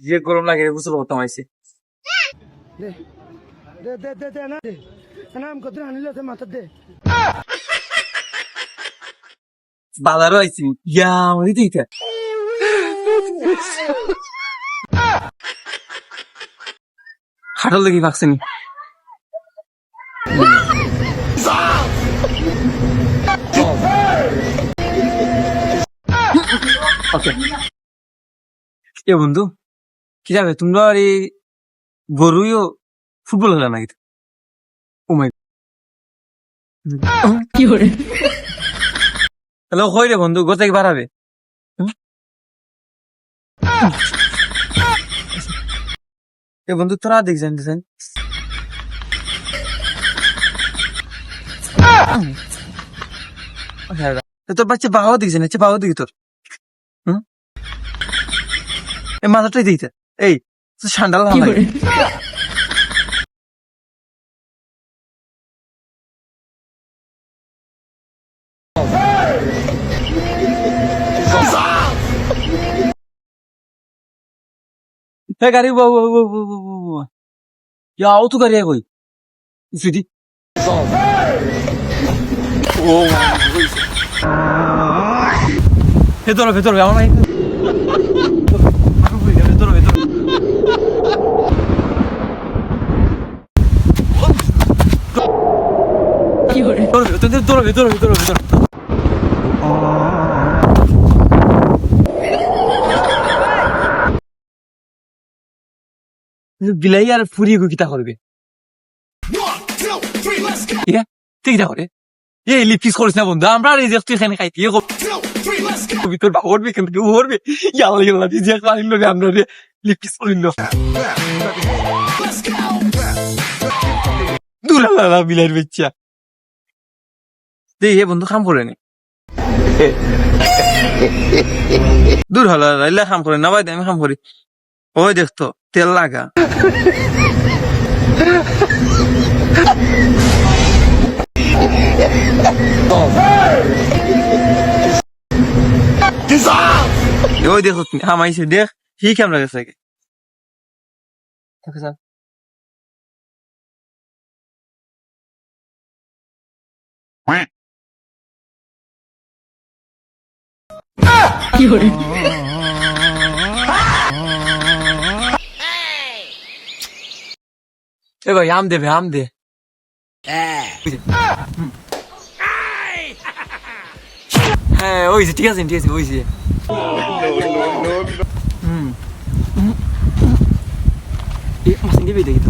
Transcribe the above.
যে গরম লাগে গোসল করতাম আইসি দে দে দে দে দে না দে। না আম কত আনিলে তো মাথা দে। বাজারও আইসি ইয়া আমারই দিতে হাঁটার লেগে ভাগছেনি। ওকে। এ বন্ধু? কি যাবে তোমরা এই গরুইও ফুটবল খেলা নাকি? ও মাই কি hore হ্যালো কই রে বন্ধু? কি বাড়াবে। এ বন্ধু তোরা দেখছেন দেখছেন? তোর বাচ্চা বাবা দেখছেন আচ্ছা বাবা দেখি তোর। হুম? এই মাথাটাই দিতে। এই তুই সান্ডাল কি লাগে hore हे गाडी वो वो वो वो वो वो वो या आओ तू करिए कोई सीधी ও ভেতরে ভেতরে আমার hore ভেতরে ভেতরে ভেতরে ভেতরে ভেতরে বিলাই আর ফুরিয়ে কিতা করবে আছে ঠিক কিতা করে এই লিপিস করিস না বন্ধু আমরা আর এই যে তুই এখানে খাইতে ইয়ে করবি তোর বাবা করবি কেন কেউ করবে ইয়াল্লা ইয়াল্লা তুই যে পারিল রে আমরা রে লিপিস করিল দূর দেই, হে বন্ধু কাম করে নি। দূর হলো, রাইলা কাম করে না ভাই আমি কাম করি। ওই দেখতো তেল লাগা। ওই দেখো হামাইছে দেখ হি কেমন লাগে সাকে এ ভাই আম দেবে আম দে। হ্যাঁ ওই যে, ঠিক আছে ঠিক আছে, ওই যে। মাসিং দিবি দেখি তো!